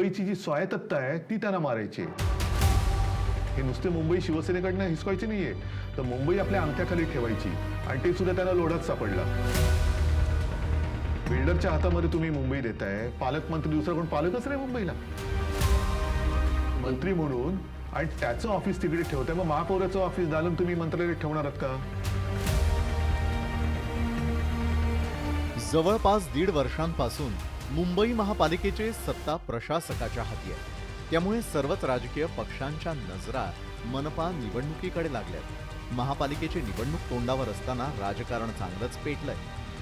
मुंबईची जी स्वायत्तता आहे ती त्यांना मारायची हे नुसते मुंबई शिवसेनेकडनं हिसकायची नाहीये. तर मुंबई आपल्या अंगठ्याखाली ठेवायची. आणि ते सुद्धा त्यांना लोढात सापडलं. बिल्डरच्या हातामध्ये तुम्ही मुंबई देताय. पालकमंत्री दुसरा कोण? पालकच नाही मुंबईला. मंत्री म्हणून आणि त्याचं ऑफिस तिकडे ठेवताय. मग महापौराचं ऑफिस घालून तुम्ही मंत्रालयात ठेवणार आहात का? जवळपास दीड वर्षांपासून मुंबई महापालिकेचे सत्ता प्रशासकाच्या हाती आहे. त्यामुळे सर्वच राजकीय पक्षांच्या नजरा मनपा निवडणुकीकडे लागल्यात. महापालिकेची निवडणूक तोंडावर असताना राजकारण चांगलंच पेटलंय.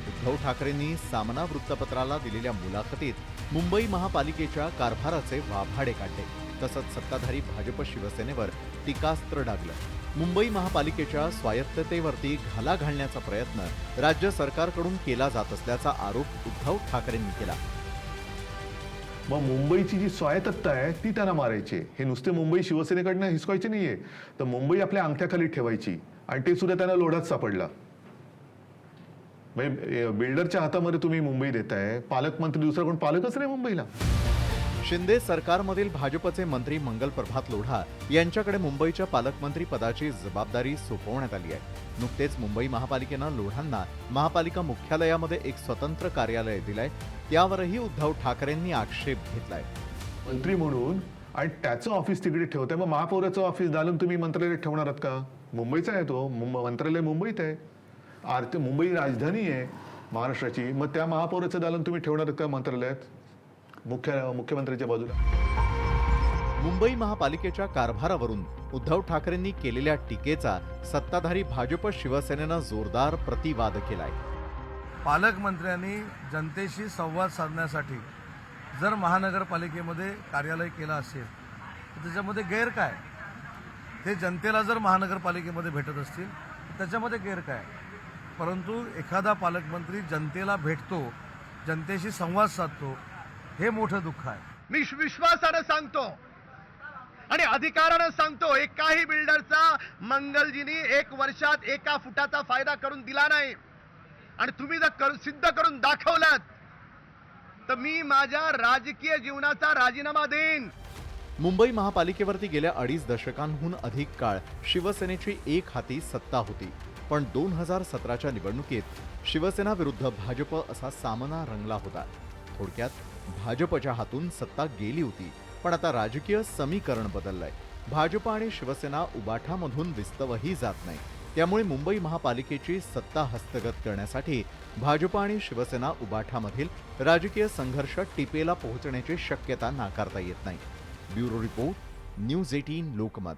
उद्धव ठाकरेंनी सामना वृत्तपत्राला दिलेल्या मुलाखतीत मुंबई महापालिकेच्या कारभाराचे वाभाडे काढले. तसंच सत्ताधारी भाजप शिवसेनेवर टीकास्त्र डागलं. मुंबई महापालिकेच्या स्वायत्ततेवरती घाला घालण्याचा प्रयत्न राज्य सरकारकडून केला जात असल्याचा आरोप उद्धव ठाकरेंनी केला. मग मुंबईची जी स्वायत्तता आहे ती त्यांना मारायची हे नुसते मुंबई शिवसेनेकडनं हिसकायचे नाहीये. तर मुंबई आपल्या अंगठ्याखाली ठेवायची. आणि ते सुद्धा त्यांना लोढात सापडला. म्हणजे बिल्डरच्या हातामध्ये तुम्ही मुंबई देताय. पालकमंत्री दुसरा कोण? पालकच नाही मुंबईला. शिंदे सरकारमधील भाजपचे मंत्री मंगल प्रभात लोढा यांच्याकडे मुंबईच्या पालकमंत्री पदाची जबाबदारी सोपवण्यात आली आहे. नुकतेच मुंबई महापालिकेनं लोढांना महापालिका मुख्यालयामध्ये एक स्वतंत्र कार्यालय दिलंय. त्यावरही उद्धव ठाकरेंनी आक्षेप घेतलाय. मंत्री म्हणून आणि त्याचं ऑफिस तिकडे ठेवताय. मग महापौराचं ऑफिस घालून तुम्ही मंत्रालय ठेवणार आहात का? मुंबईचा आहे तो. मुंब- मंत्रालय मुंबईत आहे. आरती मुंबई राजधानी आहे महाराष्ट्राची. मग त्या महापौराचं दालन तुम्ही ठेवणार का मंत्रालयात? मुख्य मुख्यमंत्र्यांच्या बाजूला. मुंबई महापालिकेच्या कारभारावरून उद्धव ठाकरेंनी केलेल्या टीकेचा सत्ताधारी भाजप शिवसेनेनं जोरदार प्रतिवाद केलाय. पालकमंत्र्यांनी जनतेशी संवाद साधण्यासाठी जर महानगरपालिकेमध्ये कार्यालय केलं असेल तर त्याच्यामध्ये गैर काय? ते जनतेला जर महानगरपालिकेमध्ये भेटत असतील तर त्याच्यामध्ये गैर काय? परंतु एखादा पालकमंत्री जनतेला भेटतो जनतेशी संवाद साधतो हे मोठं दुःख आहे. मी विश्वासानं सांगतो आणि अधिकारानं सांगतो एकाही बिल्डरचा मंगलजीनी एक वर्षात एका फुटाचा फायदा करून दिला नाही. आणि तुम्ही जर कर- सिद्ध करून दाखवलात तर मी माझ्या राजकीय जीवनाचा राजीनामा देईन. मुंबई महापालिकेवरती गेल्या अडीच दशकांहून अधिक काळ शिवसेनेची एक हाती सत्ता होती. पण दोन हजार सतराच्या निवडणुकीत शिवसेना विरुद्ध भाजप असा सामना रंगला होता. थोडक्यात भाजपच्या हातून सत्ता गेली होती पण आता राजकीय समीकरण बदललंय. भाजप आणि शिवसेना उबाठामधून विस्तवही जात नाही. त्यामुळे मुंबई महापालिकेची सत्ता हस्तगत करण्यासाठी भाजप आणि शिवसेना उबाठामधील राजकीय संघर्ष टिपेला पोहोचण्याची शक्यता नाकारता येत नाही. Bureau report news eighteen Lokmat.